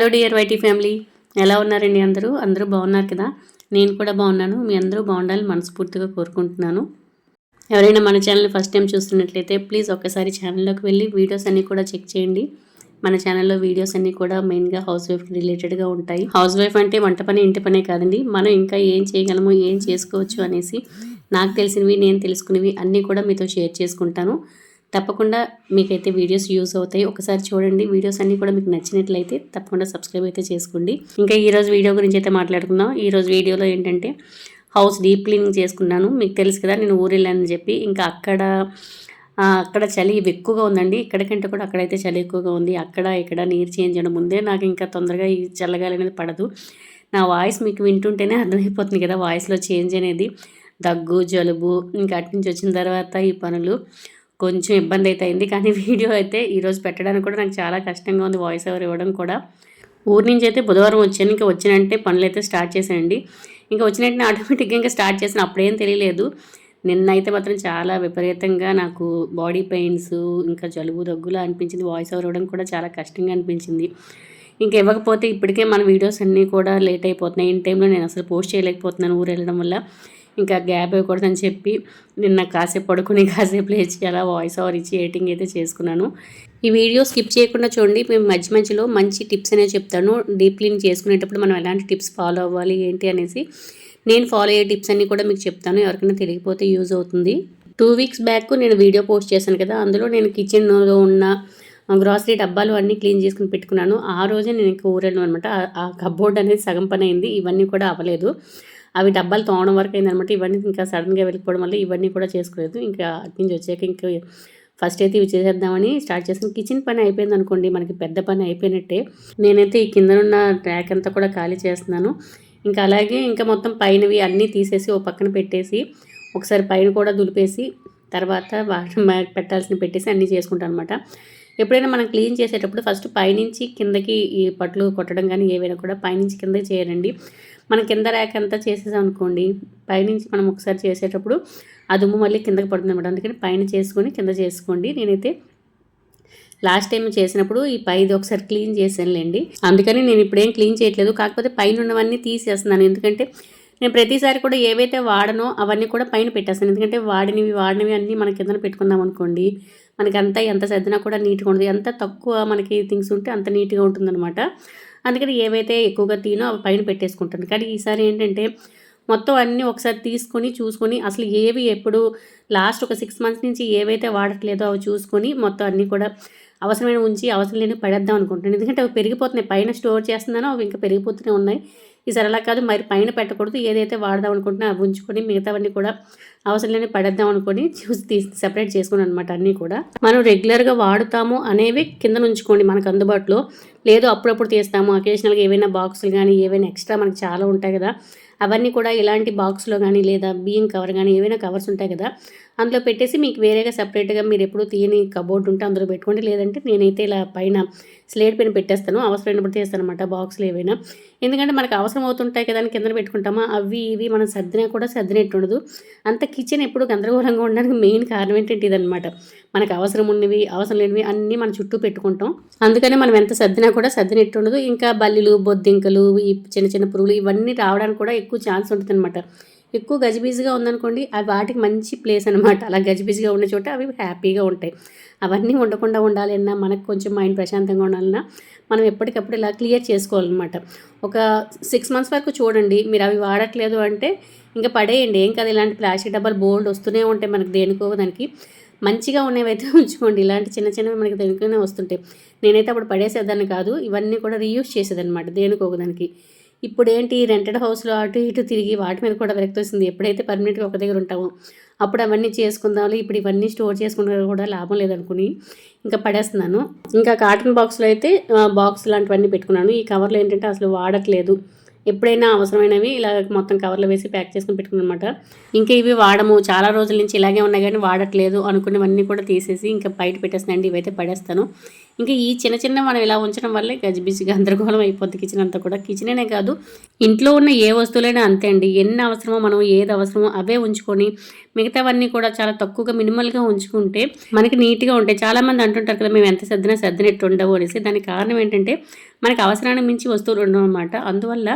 Hello dear YT family ఎలా ఉన్నారండి అందరూ? అందరూ బాగున్నారు కదా? నేను కూడా బాగున్నాను. మీ అందరూ బాగుండాలని మనస్ఫూర్తిగా కోరుకుంటున్నాను. ఎవరైనా మన ఛానల్ ఫస్ట్ టైం చూస్తున్నట్లయితే ప్లీజ్ ఒక్కసారి ఛానల్లోకి వెళ్ళి వీడియోస్ అన్నీ కూడా చెక్ చేయండి. మన ఛానల్లో వీడియోస్ అన్నీ కూడా మెయిన్గా హౌస్ వైఫ్ రిలేటెడ్గా ఉంటాయి. హౌస్ వైఫ్ అంటే వంట పని ఇంటి పనే కాదండి. మనం ఇంకా ఏం చేయగలము ఏం చేసుకోవచ్చు అనేసి నాకు తెలిసినవి నేను తెలుసుకునేవి అన్నీ కూడా మీతో షేర్ చేసుకుంటాను. తప్పకుండా మీకైతే వీడియోస్ యూస్ అవుతాయి. ఒకసారి చూడండి. వీడియోస్ అన్నీ కూడా మీకు నచ్చినట్లయితే తప్పకుండా సబ్స్క్రైబ్ అయితే చేసుకోండి. ఇంకా ఈరోజు వీడియో గురించి అయితే మాట్లాడుకుందాం. ఈరోజు వీడియోలో ఏంటంటే హౌస్ డీప్ క్లీనింగ్ చేసుకున్నాను. మీకు తెలుసు కదా నేను ఊరు వెళ్ళానని చెప్పి. ఇంకా అక్కడ అక్కడ చలి ఎక్కువగా ఉందండి. ఇక్కడికంటే కూడా అక్కడైతే చలి ఎక్కువగా ఉంది. అక్కడ ఇక్కడ నీరు చేంజ్ చేయడం ముందే నాకు ఇంకా తొందరగా ఈ చల్లగాలి అనేది పడదు. నా వాయిస్ మీకు వింటుంటేనే అర్థమైపోతుంది కదా వాయిస్లో చేంజ్ అనేది. దగ్గు జలుబు ఇంకా అటు నుంచి వచ్చిన తర్వాత ఈ పనులు. కొంచెం ఇబ్బంది అయితే అయింది కానీ వీడియో అయితే ఈరోజు పెట్టడానికి కూడా నాకు చాలా కష్టంగా ఉంది వాయిస్ ఓవర్ ఇవ్వడం కూడా. ఊరి నుంచి అయితే బుధవారం వచ్చాను. ఇంకా వచ్చినంటే పనులు అయితే స్టార్ట్ చేశానండి ఇంకా వచ్చినట్టు ఆటోమేటిక్గా ఇంకా స్టార్ట్ చేసిన అప్పుడేం తెలియలేదు. నిన్న అయితే మాత్రం చాలా విపరీతంగా నాకు బాడీ పెయిన్స్ ఇంకా జలుబు దగ్గులా అనిపించింది. వాయిస్ ఓవర్ ఇవ్వడం కూడా చాలా కష్టంగా అనిపించింది. ఇంకా ఇవ్వకపోతే ఇప్పటికే మన వీడియోస్ అన్నీ కూడా లేట్ అయిపోతున్నాయి. ఇన్ టైంలో నేను అసలు పోస్ట్ చేయలేకపోతున్నాను ఊరు వెళ్ళడం వల్ల. ఇంకా గ్యాప్ ఇవ్వకూడదని చెప్పి నిన్న కాసేపు పడుకుని కాసేపు లేచి అలా వాయిస్ ఓవర్ ఇచ్చి ఎడిటింగ్ అయితే చేసుకున్నాను. ఈ వీడియో స్కిప్ చేయకుండా చూడండి. మేము మధ్య మధ్యలో మంచి టిప్స్ అనేవి చెప్తాను. డీప్ క్లీన్ చేసుకునేటప్పుడు మనం ఎలాంటి టిప్స్ ఫాలో అవ్వాలి ఏంటి అనేసి నేను ఫాలో అయ్యే టిప్స్ అన్నీ కూడా మీకు చెప్తాను. ఎవరికైనా తెలియకపోతే యూజ్ అవుతుంది. టూ వీక్స్ బ్యాక్ నేను వీడియో పోస్ట్ చేశాను కదా. అందులో నేను కిచెన్లో ఉన్న గ్రాసరీ డబ్బాలు అన్నీ క్లీన్ చేసుకుని పెట్టుకున్నాను. ఆ రోజే నేను ఇంకా ఊరెళ్ళను అనమాట ఆ కబోర్డ్ అనేది సగం పని అయింది. ఇవన్నీ కూడా అవ్వలేదు. అవి డబ్బాలు తోవడం వరకు అయిందనమాట. ఇవన్నీ ఇంకా సడన్గా వెళ్ళిపోవడం వల్ల ఇవన్నీ కూడా చేసుకోలేదు. ఇంకా అటు నుంచి వచ్చాక ఇంకా ఫస్ట్ అయితే ఇవి చేసేద్దామని స్టార్ట్ చేసాను కిచెన్ పని అయిపోయింది అనుకోండి మనకి పెద్ద పని అయిపోయినట్టే. నేనైతే ఈ కిందనున్న ట్రాక్ అంతా కూడా ఖాళీ చేస్తున్నాను. ఇంకా అలాగే ఇంకా మొత్తం పైనవి అన్నీ తీసేసి ఓ పక్కన పెట్టేసి ఒకసారి పైన కూడా దులిపేసి తర్వాత పెట్టాల్సిన పెట్టేసి అన్నీ చేసుకుంటాను అనమాట ఎప్పుడైనా మనం క్లీన్ చేసేటప్పుడు ఫస్ట్ పైనుంచి కిందకి ఈ పట్లు కొట్టడం కానీ ఏవైనా కూడా పైనుంచి కిందకి చేయరండి మనం కింద ర్యాక్ అంతా చేసేసాం అనుకోండి పైనుంచి మనం ఒకసారి చేసేటప్పుడు ఆ దుమ్ము మళ్ళీ కిందకి పడుతుంది అనమాట అందుకని పైన చేసుకొని కింద చేసుకోండి. నేనైతే లాస్ట్ టైం చేసినప్పుడు ఈ పైది ఒకసారి క్లీన్ చేశానులేండి. అందుకని నేను ఇప్పుడేం క్లీన్ చేయట్లేదు. కాకపోతే పైన ఉన్నవన్నీ తీసేస్తున్నాను. ఎందుకంటే నేను ప్రతిసారి కూడా ఏవైతే వాడనో అవన్నీ కూడా పైన పెట్టేస్తాను. ఎందుకంటే వాడినవి వాడినవి అన్నీ మన కింద పెట్టుకున్నాం అనుకోండి మనకి అంతా ఎంత సర్దినా కూడా నీట్గా ఉంటుంది ఎంత తక్కువ మనకి థింగ్స్ ఉంటే అంత నీట్గా ఉంటుందన్నమాట. అందుకని ఏవైతే ఎక్కువగా తీనో అవి పైన పెట్టేసుకుంటాను. కానీ ఈసారి ఏంటంటే మొత్తం అన్నీ ఒకసారి తీసుకొని చూసుకొని అసలు ఏవి ఎప్పుడు లాస్ట్ ఒక సిక్స్ మంత్స్ నుంచి ఏవైతే వాడట్లేదో అవి చూసుకొని మొత్తం అన్నీ కూడా అవసరమైన ఉంచి అవసరం లేని పడేద్దాం అనుకుంటాను ఎందుకంటే అవి పెరిగిపోతున్నాయి. పైన స్టోర్ చేస్తున్నానో. అవి ఇంకా పెరిగిపోతూనే ఉన్నాయి. ఈసారి అలా కాదు. మరి పైన పెట్టకూడదు. ఏదైతే వాడదాం అనుకుంటున్నా అవి ఉంచుకొని మిగతావన్నీ కూడా అవసరం లేని పడేద్దాం అనుకొని చూసి తీసి సెపరేట్ చేసుకుని అనమాట అన్నీ కూడా. మనం రెగ్యులర్గా వాడుతాము అనేవి కింద ఉంచుకోండి మనకు అందుబాటులో. లేదు అప్పుడప్పుడు తీస్తాము. అకేషనల్గా ఏవైనా బాక్సులు కానీ ఏవైనా ఎక్స్ట్రా మనకి చాలా ఉంటాయి కదా. అవన్నీ కూడా ఇలాంటి బాక్స్లో కానీ లేదా బియ్యం కవర్ కానీ ఏవైనా కవర్స్ ఉంటాయి కదా. అందులో పెట్టేసి మీకు వేరేగా సపరేట్గా మీరు ఎప్పుడు తీయని కబోర్డ్ ఉంటే అందులో పెట్టుకోండి. లేదంటే నేనైతే ఇలా పైన స్లేట్ పైన పెట్టేస్తాను. అవసరమైనప్పుడు తీస్తాను అనమాట బాక్స్లు ఏవైనా. ఎందుకంటే మనకు అవసరం అవుతుంటాయి కదా అని కింద పెట్టుకుంటామా? అవి ఇవి మనం సర్దినా కూడా సర్దినట్టు ఉండదు. అంత కిచెన్ ఎప్పుడు గందరగోళంగా ఉండడానికి మెయిన్ కారణం ఏంటంటే ఇదనమాట మనకు అవసరం ఉన్నవి అవసరం లేనివి అన్నీ మన చుట్టూ పెట్టుకుంటాం. అందుకనే మనం ఎంత సర్దినా కూడా సర్దినట్టు ఉండదు. ఇంకా బల్లిలు బొద్దింకలు ఈ చిన్న చిన్న పురుగులు ఇవన్నీ రావడానికి కూడా ఎక్కువ ఛాన్స్ ఉంటుంది అనమాట ఎక్కువ గజిబిజిగా ఉందనుకోండి అవి వాటికి మంచి ప్లేస్ అనమాట అలా గజిబిజిగా ఉన్న చోట అవి హ్యాపీగా ఉంటాయి. అవన్నీ ఉండకుండా ఉండాలన్నా మనకు కొంచెం మైండ్ ప్రశాంతంగా ఉండాలన్నా మనం ఎప్పటికప్పుడు ఇలా క్లియర్ చేసుకోవాలన్నమాట. ఒక సిక్స్ మంత్స్ వరకు చూడండి మీరు అవి వాడట్లేదు అంటే ఇంకా పడేయండి. ఏం కదా ఇలాంటి ప్లాస్టిక్ డబ్బాలు బోల్డ్ వస్తూనే ఉంటాయి మనకి దేనికో దానికి మంచిగా ఉన్నవైతే ఉంచుకోండి. ఇలాంటి చిన్న చిన్నవి మనకి దేనికైనా వస్తుంటాయి. నేనైతే అప్పుడు పడేసేదాన్ని కాదు ఇవన్నీ కూడా రీయూస్ చేసేదన్నమాట దేనికో దానికి ఇప్పుడు ఏంటి రెంటెడ్ హౌస్లో అటు ఇటు తిరిగి వాటి మీద కూడా విరక్తి వస్తుంది. ఎప్పుడైతే పర్మనెంట్గా ఒక దగ్గర ఉంటామో అప్పుడు అవన్నీ చేసుకుందాం ఇప్పుడు ఇవన్నీ స్టోర్ చేసుకుంటే కూడా లాభం లేదనుకుని ఇంకా పడేస్తున్నాను. ఇంకా కాటన్ బాక్స్లో అయితే బాక్స్ లాంటివన్నీ పెట్టుకున్నాను. ఈ కవర్లో ఏంటంటే అసలు వాడట్లేదు. ఎప్పుడైనా అవసరమైనవి ఇలా మొత్తం కవర్లో వేసి ప్యాక్ చేసుకుని పెట్టుకున్నమాట. ఇంకా ఇవి వాడము. చాలా రోజుల నుంచి ఇలాగే ఉన్నాయి కానీ వాడట్లేదు అనుకున్నవన్నీ కూడా తీసేసి ఇంకా బయట పెట్టేస్తానండి. ఇవైతే పడేస్తాను. ఇంకా ఈ చిన్న చిన్న మనం ఇలా ఉంచడం వల్లే గజిబిజిగా గందరగోళం అయిపోద్ది. కిచెన్ అంతా కూడా. కిచెనే కాదు ఇంట్లో ఉన్న ఏ వస్తువులైనా అంతే అండి. ఎన్ని అవసరమో మనం ఏది అవసరమో అవే ఉంచుకొని మిగతావన్నీ కూడా చాలా తక్కువగా మినిమల్గా ఉంచుకుంటే మనకి నీట్గా ఉంటాయి. చాలామంది అంటుంటారు కదా మేము ఎంత సర్దినా సర్దినట్టు ఉండవు అనేసి. దానికి కారణం ఏంటంటే మనకి అవసరానికి మించి వస్తువులు ఉండవు అనమాట అందువల్ల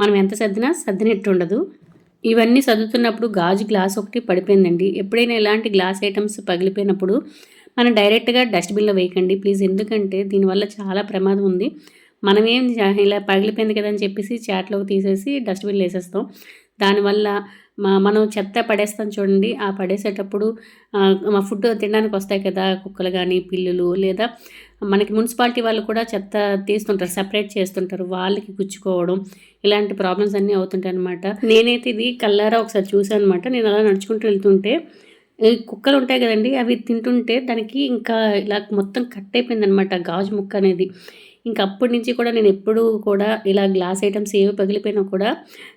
మనం ఎంత సర్దినా సర్దినట్టు ఉండదు. ఇవన్నీ చదువుతున్నప్పుడు గాజు గ్లాస్ ఒకటి పడిపోయిందండి. ఎప్పుడైనా ఇలాంటి గ్లాస్ ఐటమ్స్ పగిలిపోయినప్పుడు మనం డైరెక్ట్గా డస్ట్బిన్లో వేయకండి. ప్లీజ్ ఎందుకంటే దీనివల్ల చాలా ప్రమాదం ఉంది. మనం ఏం ఇలా పగిలిపోయింది కదా అని చెప్పేసి చాట్లోకి తీసేసి డస్ట్బిన్లో వేసేస్తాం. దానివల్ల మా మనం చెత్త పడేస్తాం చూడండి. ఆ పడేసేటప్పుడు మా ఫుడ్ తినడానికి వస్తాయి కదా కుక్కలు కానీ పిల్లులు లేదా మనకి మున్సిపాలిటీ వాళ్ళు కూడా చెత్త తీస్తుంటారు. సపరేట్ చేస్తుంటారు. వాళ్ళకి గుచ్చుకోవడం ఇలాంటి ప్రాబ్లమ్స్ అన్నీ అవుతుంటాయి అనమాట నేనైతే ఇది కల్లారా ఒకసారి చూసాను అనమాట నేను అలా నడుచుకుంటూ వెళ్తుంటే కుక్కలు ఉంటాయి కదండి అవి తింటుంటే దానికి ఇంకా ఇలా మొత్తం కట్ అయిపోయింది అనమాట గాజు ముక్క అనేది. ఇంకా అప్పటి నుంచి కూడా నేను ఎప్పుడూ కూడా ఇలా గ్లాస్ ఐటమ్స్ ఏవి పగిలిపోయినా కూడా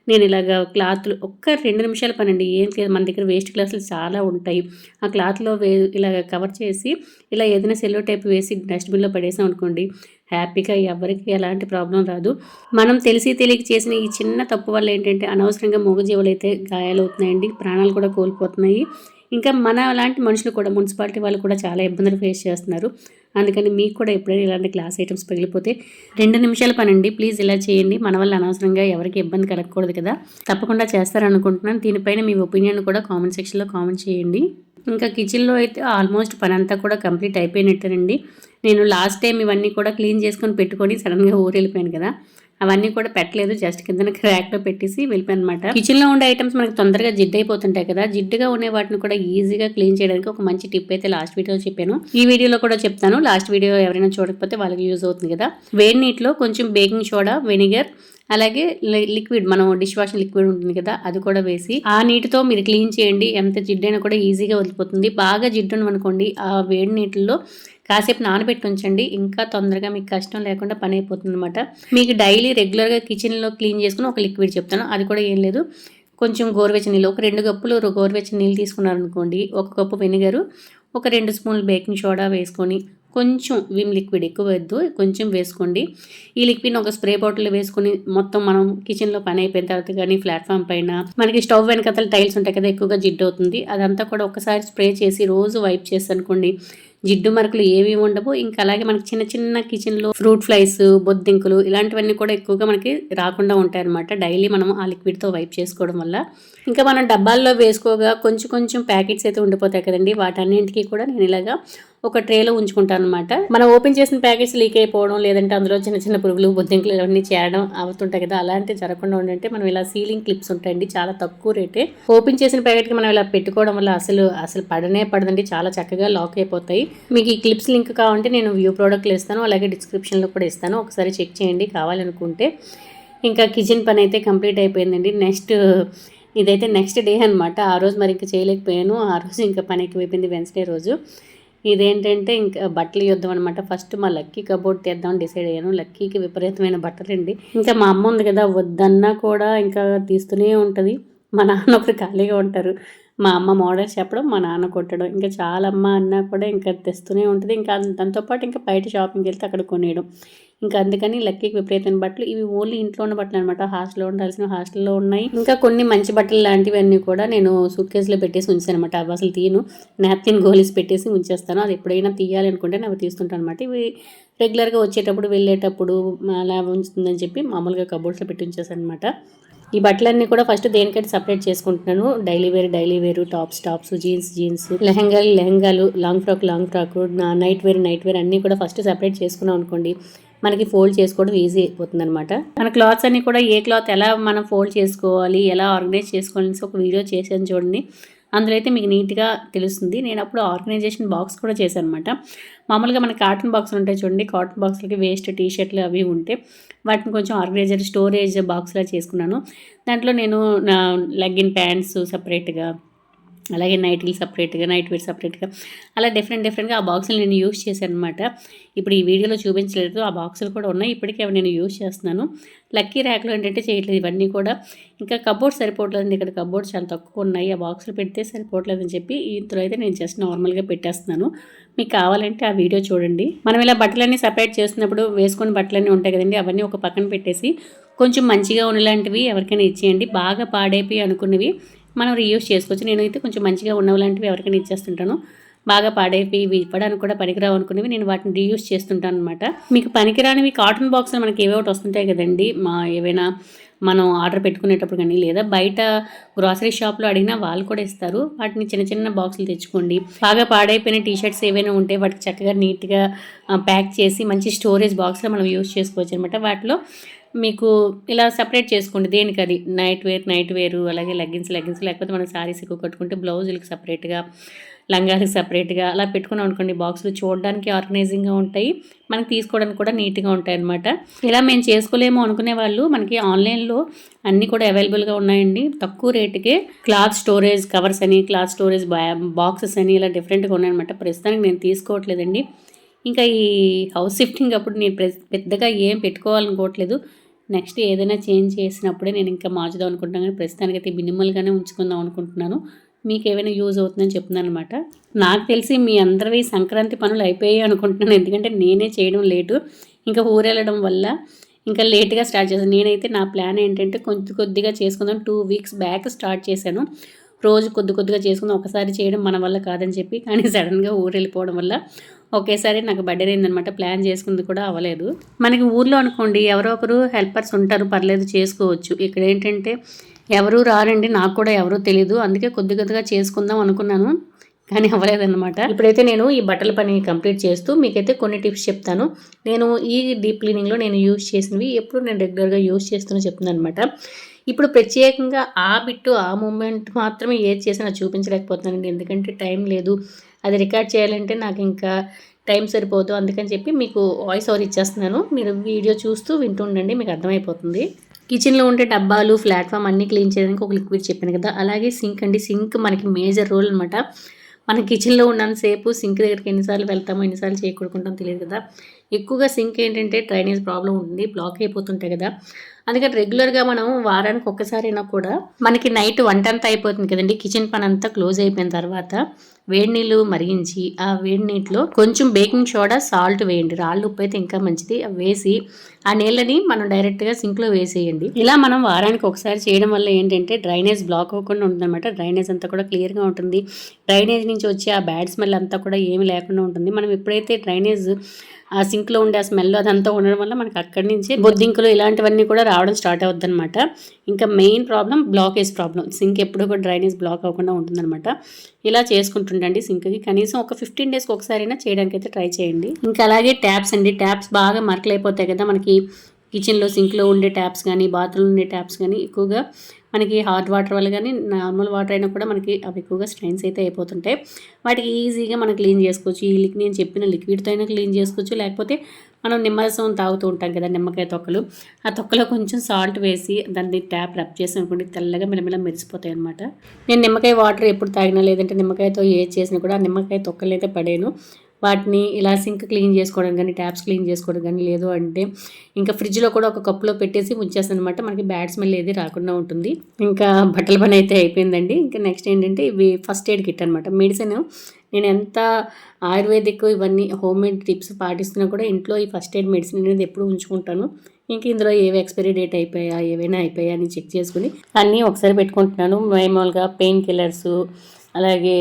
నేను ఇలాగ క్లాత్లు ఒక్క రెండు నిమిషాల పని అండి ఏం లేదు. మన దగ్గర వేస్ట్ గ్లాసులు చాలా ఉంటాయి. ఆ క్లాత్లో వే ఇలా కవర్ చేసి ఇలా ఏదైనా సెల్లో టైప్ వేసి డస్ట్బిన్లో పడేసాం అనుకోండి హ్యాపీగా ఎవరికి ఎలాంటి ప్రాబ్లం రాదు. మనం తెలిసి తెలియక చేసిన ఈ చిన్న తప్పు వల్ల ఏంటంటే అనవసరంగా మూగజీవులు అయితే గాయాలవుతున్నాయండి ప్రాణాలు కూడా కోల్పోతున్నాయి. ఇంకా మన లాంటి మనుషులు కూడా మున్సిపాలిటీ వాళ్ళు కూడా చాలా ఇబ్బందులు ఫేస్ చేస్తున్నారు. అందుకని మీకు కూడా ఎప్పుడైనా ఇలాంటి గ్లాస్ ఐటమ్స్ పగిలిపోతే రెండు నిమిషాల పనండి. ప్లీజ్ ఇలా చేయండి. మన వల్ల అనవసరంగా ఎవరికి ఇబ్బంది కలగకూడదు కదా. తప్పకుండా చేస్తారనుకుంటున్నాను. దీనిపైన మీ ఒపీనియన్ కూడా కామెంట్ సెక్షన్లో కామెంట్ చేయండి. ఇంకా కిచెన్లో అయితే ఆల్మోస్ట్ పని అంతా కూడా కంప్లీట్ అయిపోయినట్టేనండి. నేను లాస్ట్ టైం ఇవన్నీ కూడా క్లీన్ చేసుకొని పెట్టుకొని సడన్గా ఊరు వెళ్ళిపోయాను కదా. అవన్నీ కూడా పెట్టలేదు. జస్ట్ కింద ర్యాక్లో పెట్టేసి వెళ్ళిపోయాను అనమాట కిచెన్లో ఉండే ఐటమ్స్ మనకి తొందరగా జిడ్ అయిపోతుంటాయి కదా. జిడ్డుగా ఉండే వాటిని కూడా ఈజీగా క్లీన్ చేయడానికి ఒక మంచి టిప్ అయితే లాస్ట్ వీడియోలో చెప్పాను. ఈ వీడియోలో కూడా చెప్తాను. లాస్ట్ వీడియో ఎవరైనా చూడకపోతే వాళ్ళకి యూజ్ అవుతుంది కదా. వేడి నీటిలో కొంచెం బేకింగ్ సోడా వెనిగర్ అలాగే లిక్విడ్ మనం డిష్ వాషింగ్ లిక్విడ్ ఉంటుంది కదా అది కూడా వేసి ఆ నీటితో మీరు క్లీన్ చేయండి. ఎంత జిడ్డైనా కూడా ఈజీగా వదిలిపోతుంది. బాగా జిడ్డు అనుకోండి ఆ వేడి నీటిలో కాసేపు నానబెట్టి ఉంచండి. ఇంకా తొందరగా మీకు కష్టం లేకుండా పని అయిపోతుంది అనమాట మీకు డైలీ రెగ్యులర్గా కిచెన్లో క్లీన్ చేసుకుని ఒక లిక్విడ్ చెప్తాను. అది కూడా ఏం లేదు. కొంచెం గోరువెచ్చని నీళ్ళు ఒక రెండు కప్పులు గోరువెచ్చని నీళ్ళు తీసుకున్నారనుకోండి ఒక కప్పు వెనిగరు ఒక రెండు స్పూన్లు బేకింగ్ సోడా వేసుకొని కొంచెం విమ్ లిక్విడ్ ఎక్కువ వద్దు కొంచెం వేసుకోండి. ఈ లిక్విడ్ ఒక స్ప్రే బాటిల్ వేసుకొని మొత్తం మనం కిచెన్లో పని అయిపోయిన తర్వాత కానీ ప్లాట్ఫామ్ పైన మనకి స్టవ్ వెనకతల టైల్స్ ఉంటాయి కదా ఎక్కువగా జిడ్డు అవుతుంది. అదంతా కూడా ఒకసారి స్ప్రే చేసి రోజు వైప్ చేసి అనుకోండి జిడ్డు మరకలు ఏవి ఉండవు. ఇంకా అలాగే మనకి చిన్న చిన్న కిచెన్లో ఫ్రూట్ ఫ్లైస్ బొద్దింకులు ఇలాంటివన్నీ కూడా ఎక్కువగా మనకి రాకుండా ఉంటాయి అనమాట డైలీ మనం ఆ లిక్విడ్తో వైప్ చేసుకోవడం వల్ల. ఇంకా మనం డబ్బాల్లో వేసుకోగా కొంచెం కొంచెం ప్యాకెట్స్ అయితే ఉండిపోతాయి కదండి. వాటన్నింటికి కూడా నేను ఇలాగా ఒక ట్రేలో ఉంచుకుంటాను అనమాట మనం ఓపెన్ చేసిన ప్యాకెట్స్ లీక్ అయిపోవడం లేదంటే అందులో చిన్న చిన్న పురుగులు బొద్దింకులు ఇవన్నీ చేయడం అవుతుంటాయి కదా. అలాంటి జరగకుండా ఉండంటే మనం ఇలా సీలింగ్ క్లిప్స్ ఉంటాయండి. చాలా తక్కువ రేటే ఓపెన్ చేసిన ప్యాకెట్కి మనం ఇలా పెట్టుకోవడం వల్ల అసలు అసలు పడనే పడదండి. చాలా చక్కగా లాక్ అయిపోతాయి. మీకు ఈ క్లిప్స్ లింక్ కావాలంటే నేను వ్యూ ప్రోడక్ట్లు ఇస్తాను అలాగే డిస్క్రిప్షన్లో కూడా ఇస్తాను. ఒకసారి చెక్ చేయండి కావాలనుకుంటే. ఇంకా కిచెన్ పని అయితే కంప్లీట్ అయిపోయిందండి. నెక్స్ట్ ఇదైతే నెక్స్ట్ డే అనమాట ఆ రోజు మరి ఇంకా చేయలేకపోయాను. ఆ రోజు ఇంకా పని ఎక్కువైపోయింది వెన్స్డే రోజు. ఇదేంటంటే ఇంకా బట్టలు యుద్ధం అనమాట ఫస్ట్ మా లక్కీ కబోర్డ్ తీద్దామని డిసైడ్ అయ్యాను. లక్కీకి విపరీతమైన బట్టలండి. ఇంకా మా అమ్మ ఉంది కదా వద్దన్నా కూడా ఇంకా తీస్తూనే ఉంటుంది. మా నాన్న ఒకటి ఖాళీగా ఉంటారు. మా అమ్మ మోడల్స్ చెప్పడం మా నాన్న కొట్టడం ఇంకా చాలా అమ్మ అన్నా కూడా ఇంకా తెస్తూనే ఉంటుంది. ఇంకా దాంతోపాటు ఇంకా బయట షాపింగ్కి వెళ్తే అక్కడ కొనేయడం. ఇంకా అందుకని లక్కీకి విపరీతమైన బట్టలు. ఇవి ఓన్లీ ఇంట్లో ఉన్న బట్టలు అనమాట హాస్టల్లో ఉండాల్సిన హాస్టల్లో ఉన్నాయి. ఇంకా కొన్ని మంచి బట్టలు లాంటివన్నీ కూడా నేను సూట్ కేసులో పెట్టేసి ఉంచాను అనమాట అవి అసలు తీయను. నాప్కిన్ గోలీస్ పెట్టేసి ఉంచేస్తాను. అది ఎప్పుడైనా తీయాలి అనుకుంటే అవి తీస్తుంటాను అనమాట ఇవి రెగ్యులర్గా వచ్చేటప్పుడు వెళ్ళేటప్పుడు అలా ఉంచుతుందని చెప్పి మామూలుగా కబోర్డ్స్లో పెట్టి ఉంచేసాను అనమాట ఈ బట్టలన్నీ కూడా ఫస్ట్ దేనికైతే సపరేట్ చేసుకుంటున్నాను? Daily wear daily wear tops tops jeans jeans లెహంగాలు లెహంగాలు long frock long frock night wear night wear అన్నీ కూడా ఫస్ట్ సపరేట్ చేసుకున్నాం అనుకోండి మనకి ఫోల్డ్ చేసుకోవడం ఈజీ అయిపోతుంది అనమాట మన క్లాత్స్ అన్ని కూడా ఏ క్లాత్ ఎలా మనం ఫోల్డ్ చేసుకోవాలి ఎలా ఆర్గనైజ్ చేసుకోవాలి ఒక వీడియో చేసాను చూడండి. అందులో అయితే మీకు నీట్గా తెలుస్తుంది. నేను అప్పుడు ఆర్గనైజేషన్ బాక్స్ కూడా చేశాను అనమాట మామూలుగా మన కాటన్ బాక్సులు ఉంటాయి చూడండి. కాటన్ బాక్స్లకి వేస్ట్ టీ షర్ట్లు అవి ఉంటే వాటిని కొంచెం ఆర్గనైజర్ స్టోరేజ్ బాక్స్లా చేసుకున్నాను. దాంట్లో నేను లెగ్గిన్ ప్యాంట్స్ సపరేట్గా అలాగే నైటీలు సపరేట్గా నైట్ వేర్ సపరేట్గా అలా డిఫరెంట్ డిఫరెంట్గా ఆ బాక్సులు నేను యూస్ చేశాను అనమాట ఇప్పుడు ఈ వీడియోలో చూపించలేదు ఆ బాక్సులు కూడా ఉన్నాయి. ఇప్పటికే అవి నేను యూస్ చేస్తున్నాను. లక్కీ ర్యాక్లో ఏంటంటే చేయట్లేదు ఇవన్నీ కూడా. ఇంకా కబోర్డ్ సరిపోవట్లేదు ఇక్కడ కబోర్డ్ చాలా తక్కువ ఉన్నాయి. ఆ బాక్సులు పెడితే సరిపోవట్లేదని చెప్పి ఇంతలో అయితే నేను జస్ట్ నార్మల్గా పెట్టేస్తున్నాను. మీకు కావాలంటే ఆ వీడియో చూడండి. మనం ఇలా బట్టలన్నీ సపరేట్ చేస్తున్నప్పుడు వేసుకుని బట్టలన్నీ ఉంటాయి కదండి. అవన్నీ ఒక పక్కన పెట్టేసి కొంచెం మంచిగా ఉన్నలాంటివి ఎవరికైనా ఇచ్చేయండి. బాగా పాడైపోయి అనుకున్నవి మనం రీయూస్ చేసుకోవచ్చు. నేనైతే కొంచెం మంచిగా ఉన్నవి లాంటివి ఎవరికైనా ఇచ్చేస్తుంటాను. బాగా పాడైపోయి ఇవి ఇవ్వడానికి కూడా పనికిరావు అనుకునేవి నేను వాటిని రీయూస్ చేస్తుంటాను అనమాట మీకు పనికిరానివి కాటన్ బాక్సులు మనకి ఏవో ఒకటి వస్తుంటాయి కదండి. మా ఏవైనా మనం ఆర్డర్ పెట్టుకునేటప్పుడు కానీ లేదా బయట గ్రాసరీ షాప్లో అడిగినా వాళ్ళు కూడా ఇస్తారు. వాటిని చిన్న చిన్న బాక్సులు తెచ్చుకోండి. బాగా పాడైపోయిన టీ షర్ట్స్ ఏవైనా ఉంటే వాటికి చక్కగా నీట్గా ప్యాక్ చేసి మంచి స్టోరేజ్ బాక్స్లో మనం యూస్ చేసుకోవచ్చు అనమాట వాటిలో మీకు ఇలా సపరేట్ చేసుకోండి. దేనికి అది? నైట్ వేర్ నైట్ వేరు అలాగే లెగ్గిన్స్ లెగ్గిన్స్ లేకపోతే మనం శారీస్ ఎక్కువ కట్టుకుంటే బ్లౌజులకు సపరేట్గా లంగాలకు సపరేట్గా అలా పెట్టుకున్నాం అనుకోండి. బాక్సులు చూడడానికి ఆర్గనైజింగ్గా ఉంటాయి. మనకి తీసుకోవడానికి కూడా నీట్గా ఉంటాయి అనమాట ఇలా మేము చేసుకోలేము అనుకునే వాళ్ళు మనకి ఆన్లైన్లో అన్నీ కూడా అవైలబుల్గా ఉన్నాయండి. తక్కువ రేటుకే క్లాత్ స్టోరేజ్ కవర్స్ అని క్లాత్ స్టోరేజ్ బాక్సెస్ అని ఇలా డిఫరెంట్గా ఉన్నాయన్నమాట. ప్రస్తుతానికి నేను తీసుకోవట్లేదండి. ఇంకా ఈ హౌస్ షిఫ్టింగ్ అప్పుడు నేను పెద్దగా ఏం పెట్టుకోవాలనుకోవట్లేదు. నెక్స్ట్ ఏదైనా చేంజ్ చేసినప్పుడే నేను ఇంకా మార్చుదాం అనుకుంటున్నాను కానీ ప్రస్తుతానికి అయితే మినిమల్గానే ఉంచుకుందాం అనుకుంటున్నాను. మీకు ఏమైనా యూజ్ అవుతుందని చెప్తున్నాను అనమాట నాకు తెలిసి మీ అందరివి సంక్రాంతి పనులు అయిపోయాయి అనుకుంటున్నాను ఎందుకంటే నేనే చేయడం లేటు. ఇంకా ఊరెళ్ళడం వల్ల ఇంకా లేట్గా స్టార్ట్ చేశాను. నేనైతే నా ప్లాన్ ఏంటంటే కొద్ది కొద్దిగా చేసుకుందాం. టూ వీక్స్ బ్యాక్ స్టార్ట్ చేశాను. రోజు కొద్ది కొద్దిగా చేసుకుందాం. ఒకసారి చేయడం మన వల్ల కాదని చెప్పి కానీ సడన్గా ఊరు వెళ్ళిపోవడం వల్ల ఒకేసారి నాకు బర్త్డే అయిందనమాట ప్లాన్ చేసుకుంది కూడా అవ్వలేదు. మనకి ఊర్లో అనుకోండి ఎవరో ఒకరు హెల్పర్స్ ఉంటారు పర్లేదు చేసుకోవచ్చు. ఇక్కడ ఏంటంటే ఎవరు రారండి నాకు కూడా ఎవరూ తెలియదు అందుకే కొద్ది కొద్దిగా చేసుకుందాం అనుకున్నాను కానీ అవ్వలేదన్నమాట. ఇప్పుడైతే నేను ఈ బట్టల పని కంప్లీట్ చేస్తూ మీకైతే కొన్ని టిప్స్ చెప్తాను. నేను ఈ డీప్ క్లీనింగ్లో నేను యూజ్ చేసినవి ఎప్పుడు నేను రెగ్యులర్గా యూజ్ చేస్తున్నా చెప్తున్నాను అనమాట ఇప్పుడు ప్రత్యేకంగా ఆ బిట్టు ఆ మూమెంట్ మాత్రమే ఏది చేసినా చూపించలేకపోతున్నానండి. ఎందుకంటే టైం లేదు. అది రికార్డ్ చేయాలంటే నాకు ఇంకా టైం సరిపోదు. అందుకని చెప్పి మీకు వాయిస్ ఓవర్ ఇచ్చేస్తున్నాను. మీరు వీడియో చూస్తూ వింటుండండి మీకు అర్థమైపోతుంది. కిచెన్లో ఉండే డబ్బాలు ప్లాట్ఫామ్ అన్నీ క్లీన్ చేయడానికి ఒక లిక్విడ్ చెప్పాను కదా. అలాగే సింక్ అండి. సింక్ మనకి మేజర్ రోల్ అనమాట మన కిచెన్లో ఉన్నంతసేపు సింక్ దగ్గరికి ఎన్నిసార్లు వెళ్తామో ఎన్నిసార్లు చేయకూడుకుంటామో తెలియదు కదా. ఎక్కువగా సింక్ ఏంటంటే డ్రైనేజ్ ప్రాబ్లం ఉంటుంది బ్లాక్ అయిపోతుంటాయి కదా. అందుకని రెగ్యులర్గా మనం వారానికి ఒక్కసారైనా కూడా మనకి నైట్ వంట అంతా అయిపోతుంది కదండి. కిచెన్ పని అంతా క్లోజ్ అయిపోయిన తర్వాత వేడి నీళ్ళు మరిగించి ఆ వేడి నీటిలో కొంచెం బేకింగ్ సోడా సాల్ట్ వేయండి. రాళ్ళు ఉప్పు అయితే ఇంకా మంచిది. అవి వేసి ఆ నీళ్ళని మనం డైరెక్ట్గా సింక్లో వేసేయండి. ఇలా మనం వారానికి ఒకసారి చేయడం వల్ల ఏంటంటే డ్రైనేజ్ బ్లాక్ అవ్వకుండా ఉంటుందన్నమాట. డ్రైనేజ్ అంతా కూడా క్లియర్గా ఉంటుంది. డ్రైనేజ్ నుంచి వచ్చే ఆ బ్యాడ్ స్మెల్ అంతా కూడా ఏమి లేకుండా ఉంటుంది. మనం ఎప్పుడైతే డ్రైనేజ్ ఆ సింక్లో ఉండే ఆ స్మెల్ అదంతా ఉండడం వల్ల మనకి అక్కడి నుంచి బొద్దింకులు ఇలాంటివన్నీ కూడా రావడం స్టార్ట్ అవుద్ది అనమాట ఇంకా main problem blockage problem. Sink ఎప్పుడు కూడా డ్రైనేజ్ బ్లాక్ అవ్వకుండా ఉంటుందన్నమాట. ఇలా చేసుకుంటుండండి సింక్కి. కనీసం ఒక ఫిఫ్టీన్ డేస్కి ఒకసారైనా చేయడానికి అయితే ట్రై చేయండి. ఇంకా అలాగే ట్యాప్స్ అండి. ట్యాప్స్ బాగా మరకలైపోతాయి అయిపోతాయి కదా మనకి. కిచెన్లో సింక్లో ఉండే ట్యాప్స్ కానీ బాత్రూమ్లో ఉండే ట్యాప్స్ కానీ ఎక్కువగా మనకి హాట్ వాటర్ వల్ల కానీ నార్మల్ వాటర్ అయినా కూడా మనకి అవి ఎక్కువగా స్ట్రైన్స్ అయితే అయిపోతుంటాయి వాటికి ఈజీగా మనం క్లీన్ చేసుకోవచ్చు. ఈ లిక్ నేను చెప్పిన లిక్విడ్తో అయినా క్లీన్ చేసుకోవచ్చు. లేకపోతే మనం నిమ్మరసం తాగుతూ ఉంటాం కదా నిమ్మకాయ తొక్కలు. ఆ తొక్కలో కొంచెం సాల్ట్ వేసి దాన్ని ట్యాప్ రబ్ చేసి అనుకోండి తెల్లగా మెలమెల మెరిసిపోతాయి అనమాట నేను నిమ్మకాయ వాటర్ ఎప్పుడు తాగినా లేదంటే నిమ్మకాయతో ఏది చేసినా కూడా ఆ నిమ్మకాయ తొక్కలు అయితే పడేను వాటిని ఇలా సింక్ క్లీన్ చేసుకోవడం కానీ ట్యాప్స్ క్లీన్ చేసుకోవడం కానీ లేదు అంటే ఇంకా ఫ్రిడ్జ్లో కూడా ఒక కప్పులో పెట్టేసి ఉంచేస్తాను అనమాట మనకి బ్యాడ్ స్మెల్ ఏది రాకుండా ఉంటుంది. ఇంకా బట్టల పని అయితే అయిపోయిందండి. ఇంకా నెక్స్ట్ ఏంటంటే ఇవి ఫస్ట్ ఎయిడ్ కిట్ అనమాట మెడిసిన్ నేను ఎంత ఆయుర్వేదిక్ ఇవన్నీ హోమ్ మేడ్ టిప్స్ పాటిస్తున్నా కూడా ఇంట్లో ఈ ఫస్ట్ ఎయిడ్ మెడిసిన్ అనేది ఎప్పుడు ఉంచుకుంటాను. ఇంక ఇందులో ఏవి ఎక్స్పైరీ డేట్ అయిపోయా ఏవైనా అయిపోయా అని చెక్ చేసుకుని అన్నీ ఒకసారి పెట్టుకుంటున్నాను. మామూలుగా పెయిన్ కిల్లర్స్ అలాగే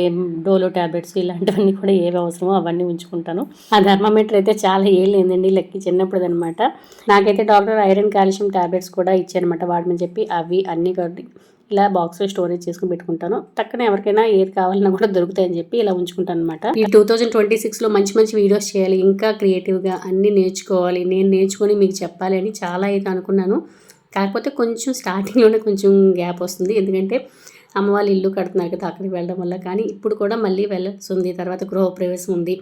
డోలో ట్యాబ్లెట్స్ ఇలాంటివన్నీ కూడా ఏవి అవసరమో అవన్నీ ఉంచుకుంటాను. ఆ థర్మామీటర్ అయితే చాలా ఏళ్ళు ఏందండి లెక్కి చిన్నప్పుడు అనమాట నాకైతే డాక్టర్ ఐరన్ కాల్షియం ట్యాబ్లెట్స్ కూడా ఇచ్చారనమాట వాడమని చెప్పి అవి అన్నీ కాబట్టి ఇలా బాక్స్లో స్టోరేజ్ చేసుకుని పెట్టుకుంటాను. తక్కన ఎవరికైనా ఏది కావాలన్నా కూడా దొరుకుతాయని చెప్పి ఇలా ఉంచుకుంటాను అనమాట ఈ టూ థౌజండ్ ట్వంటీ సిక్స్లో మంచి మంచి వీడియోస్ చేయాలి ఇంకా క్రియేటివ్గా అన్నీ నేర్చుకోవాలి నేను నేర్చుకొని మీకు చెప్పాలి అని చాలా అయితే అనుకున్నాను. కాకపోతే కొంచెం స్టార్టింగ్లోనే కొంచెం గ్యాప్ వస్తుంది. ఎందుకంటే అమ్మ వాళ్ళు ఇల్లు కడుతున్నారు కదా అక్కడికి వెళ్ళడం వల్ల. కానీ ఇప్పుడు కూడా మళ్ళీ వెళ్ళాల్సి ఉంది తర్వాత గృహప్రవేశం ఉంది.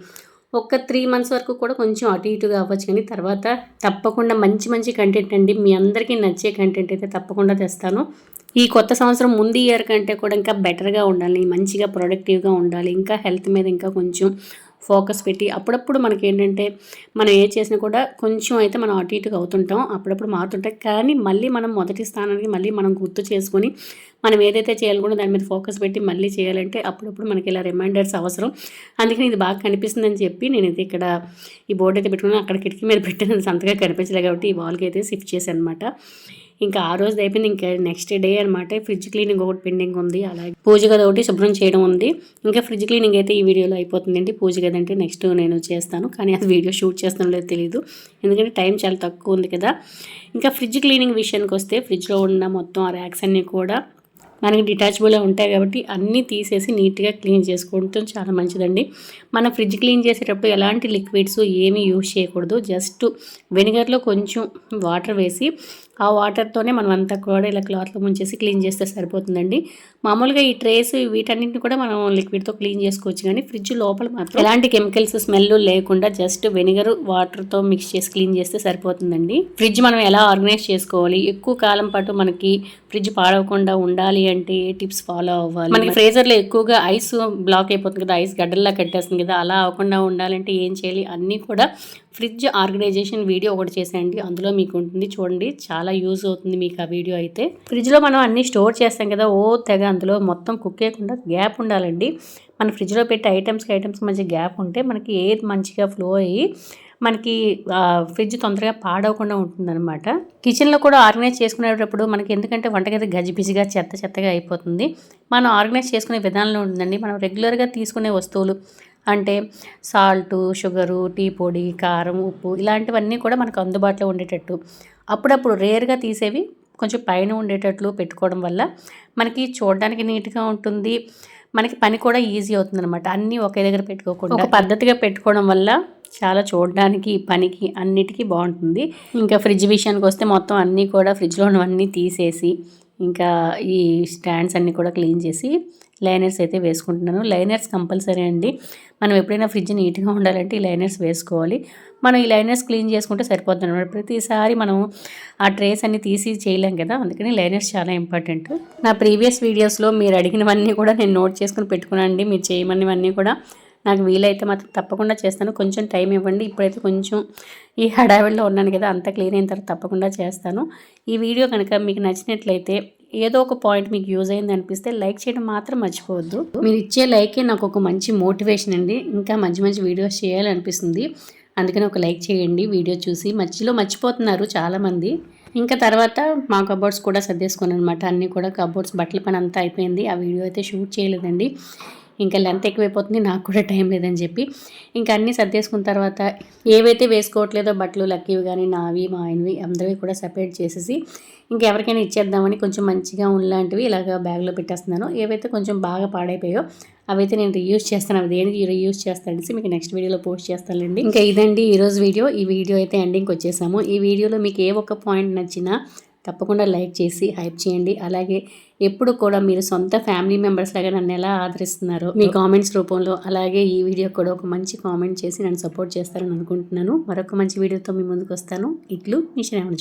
ఒక త్రీ మంత్స్ వరకు కూడా కొంచెం అటు ఇటుగా అవ్వచ్చు. కానీ తర్వాత తప్పకుండా మంచి మంచి కంటెంట్ అండి. మీ అందరికీ నచ్చే కంటెంట్ అయితే తప్పకుండా తెస్తాను. ఈ కొత్త సంవత్సరం ముందు ఇయర్ కంటే కూడా ఇంకా బెటర్గా ఉండాలి. మంచిగా ప్రొడక్టివ్గా ఉండాలి. ఇంకా హెల్త్ మీద ఇంకా కొంచెం ఫోకస్ పెట్టి అప్పుడప్పుడు మనకి ఏంటంటే మనం ఏ చేసినా కూడా కొంచెం అయితే మనం అటు ఇటుగా అవుతుంటాం అప్పుడప్పుడు మారుతుంటాం కానీ మళ్ళీ మనం మొదటి స్థానానికి మళ్ళీ మనం గుర్తు చేసుకొని మనం ఏదైతే చేయాలనుకుంటే దాని మీద ఫోకస్ పెట్టి మళ్ళీ చేయాలంటే అప్పుడప్పుడు మనకి ఇలా రిమైండర్స్ అవసరం. అందుకని ఇది బాగా కనిపిస్తుందని చెప్పి నేను ఇది ఇక్కడ ఈ బోర్డు అయితే పెట్టుకున్నాను. అక్కడ కిటికీ మీద పెట్టిన. సంతగా కనిపించలేదు కాబట్టి ఈ వాల్కి అయితే షిఫ్ట్ చేశాను అనమాట ఇంకా ఆ రోజు అయిపోయింది. ఇంకా నెక్స్ట్ డే అనమాట ఫ్రిడ్జ్ క్లీనింగ్ ఒకటి పెండింగ్ ఉంది. అలాగే పూజ గది ఒకటి శుభ్రం చేయడం ఉంది. ఇంకా ఫ్రిడ్జ్ క్లీనింగ్ అయితే ఈ వీడియోలో అయిపోతుందండి పూజ గది అంటే నెక్స్ట్ నేను చేస్తాను. కానీ అది వీడియో షూట్ చేస్తాను లేదో తెలియదు ఎందుకంటే టైం చాలా తక్కువ ఉంది కదా. ఇంకా ఫ్రిడ్జ్ క్లీనింగ్ విషయానికి వస్తే ఫ్రిడ్జ్లో ఉన్న మొత్తం ఆ ర్యాక్స్ అన్నీ కూడా మనకి డిటాచబుల్ ఉంటాయి కాబట్టి అన్నీ తీసేసి నీట్గా క్లీన్ చేసుకోవడం చాలా మంచిదండి. మన ఫ్రిడ్జ్ క్లీన్ చేసేటప్పుడు ఎలాంటి లిక్విడ్స్ ఏమీ యూజ్ చేయకూడదు. జస్ట్ వెనిగర్లో కొంచెం వాటర్ వేసి ఆ వాటర్తోనే మనం అంతా కూడా ఇలా క్లాత్లో ముంచేసి క్లీన్ చేస్తే సరిపోతుందండి. మామూలుగా ఈ ట్రేస్ వీటన్నింటిని కూడా మనం లిక్విడ్తో క్లీన్ చేసుకోవచ్చు కానీ ఫ్రిడ్జ్ లోపల మాత్రం ఎలాంటి కెమికల్స్ స్మెల్ లేకుండా జస్ట్ వెనిగర్ వాటర్తో మిక్స్ చేసి క్లీన్ చేస్తే సరిపోతుందండి. ఫ్రిడ్జ్ మనం ఎలా ఆర్గనైజ్ చేసుకోవాలి? ఎక్కువ కాలం పాటు మనకి ఫ్రిడ్జ్ పాడవకుండా ఉండాలి అంటే ఏ టిప్స్ ఫాలో అవ్వాలి? మనకి ఫ్రేజర్లో ఎక్కువగా ఐస్ బ్లాక్ అయిపోతుంది కదా ఐస్ గడ్డల్లా కట్టేస్తుంది కదా అలా అవ్వకుండా ఉండాలంటే ఏం చేయాలి? అన్నీ కూడా ఫ్రిడ్జ్ ఆర్గనైజేషన్ వీడియో ఒకటి చేసేయండి. అందులో మీకు ఉంటుంది చూడండి చాలా యూజ్ అవుతుంది మీకు ఆ వీడియో అయితే. ఫ్రిడ్జ్లో మనం అన్ని స్టోర్ చేస్తాం కదా ఓ తెగ అందులో మొత్తం కుక్ చేయకుండా గ్యాప్ ఉండాలండి. మన ఫ్రిడ్జ్లో పెట్టే ఐటమ్స్కి ఐటమ్స్ మధ్య గ్యాప్ ఉంటే మనకి ఏది మంచిగా ఫ్లో అయ్యి మనకి ఫ్రిడ్జ్ తొందరగా పాడవకుండా ఉంటుందన్నమాట. కిచెన్లో కూడా ఆర్గనైజ్ చేసుకునేటప్పుడు మనకి ఎందుకంటే వంటగది గజిబిజిగా చెత్త చెత్తగా అయిపోతుంది. మనం ఆర్గనైజ్ చేసుకునే విధానంలో ఉంటుందండి. మనం రెగ్యులర్గా తీసుకునే వస్తువులు అంటే సాల్టు షుగరు టీ పొడి కారం ఉప్పు ఇలాంటివన్నీ కూడా మనకు అందుబాటులో ఉండేటట్టు. అప్పుడప్పుడు రేర్గా తీసేవి కొంచెం పైన ఉండేటట్లు పెట్టుకోవడం వల్ల మనకి చూడడానికి నీట్గా ఉంటుంది. మనకి పని కూడా ఈజీ అవుతుంది అనమాట అన్నీ ఒకే దగ్గర పెట్టుకోకుండా ఒక పద్ధతిగా పెట్టుకోవడం వల్ల చాలా చూడడానికి పనికి అన్నిటికీ బాగుంటుంది. ఇంకా ఫ్రిడ్జ్ విషయానికి వస్తే మొత్తం అన్నీ కూడా ఫ్రిడ్జ్లో ఉన్నవన్నీ తీసేసి ఇంకా ఈ స్టాండ్స్ అన్నీ కూడా క్లీన్ చేసి లైనర్స్ అయితే వేసుకుంటున్నాను. లైనర్స్ కంపల్సరీ అండి. మనం ఎప్పుడైనా ఫ్రిడ్జ్ నీట్గా ఉండాలంటే ఈ లైనర్స్ వేసుకోవాలి. మనం ఈ లైనర్స్ క్లీన్ చేసుకుంటే సరిపోతుంది అనమాట ప్రతిసారి మనం ఆ ట్రేస్ అన్ని తీసి చేయలేం కదా అందుకని లైనర్స్ చాలా ఇంపార్టెంట్. నా ప్రీవియస్ వీడియోస్లో మీరు అడిగినవన్నీ కూడా నేను నోట్ చేసుకుని పెట్టుకున్నానండి. మీరు చేయమనివన్నీ కూడా నాకు వీలైతే మాత్రం తప్పకుండా చేస్తాను. కొంచెం టైం ఇవ్వండి. ఇప్పుడైతే కొంచెం ఈ హడావిడిలో ఉన్నాను కదా అంత క్లీన్ అయిన తర్వాత తప్పకుండా చేస్తాను. ఈ వీడియో కనుక మీకు నచ్చినట్లయితే ఏదో ఒక పాయింట్ మీకు యూజ్ అయింది అనిపిస్తే లైక్ చేయడం మాత్రం మర్చిపోవద్దు. మీరు ఇచ్చే లైకే నాకు ఒక మంచి మోటివేషన్ అండి. ఇంకా మంచి మంచి వీడియోస్ చేయాలనిపిస్తుంది. అందుకని ఒక లైక్ చేయండి. వీడియో చూసి మధ్యలో మర్చిపోతున్నారు చాలామంది. ఇంకా తర్వాత మా కబోర్డ్స్ కూడా సర్దేసుకున్నాను అనమాట అన్నీ కూడా కబోర్డ్స్ బట్టల పని అంతా అయిపోయింది. ఆ వీడియో అయితే షూట్ చేయలేదండి. ఇంకా లెంత్ ఎక్కువైపోతుంది నాకు కూడా టైం లేదని చెప్పి. ఇంకా అన్నీ సర్దేసుకున్న తర్వాత ఏవైతే వేసుకోవట్లేదో బట్టలు లక్కీవి కానీ నావి మా ఆయనవి అందరివి కూడా సపరేట్ చేసేసి ఇంకా ఎవరికైనా ఇచ్చేద్దామని కొంచెం మంచిగా ఉన్నలాంటివి ఇలాగ బ్యాగ్లో పెట్టేస్తున్నాను. ఏవైతే కొంచెం బాగా పాడైపోయో అవైతే నేను రీయూస్ చేస్తాను. అవి దేనికి రీయూస్ చేస్తానని మీకు నెక్స్ట్ వీడియోలో పోస్ట్ చేస్తానండి ఇంకా ఇదండి ఈరోజు వీడియో. ఈ వీడియో అయితే ఎండింగ్కి వచ్చేసాము. ఈ వీడియోలో మీకు ఏ ఒక్క పాయింట్ నచ్చినా తప్పకుండా లైక్ చేసి హైప్ చేయండి. అలాగే ఎప్పుడు కూడా మీరు సొంత ఫ్యామిలీ మెంబర్స్ లాగా నన్ను ఎలా ఆదరిస్తున్నారు? మీ కామెంట్స్ రూపంలో అలాగే ఈ వీడియో కూడా ఒక మంచి కామెంట్ చేసి నన్ను సపోర్ట్ చేస్తారని అనుకుంటున్నాను. మరొక మంచి వీడియోతో మీ ముందుకు వస్తాను. ఇట్లు మీ శ్రావణ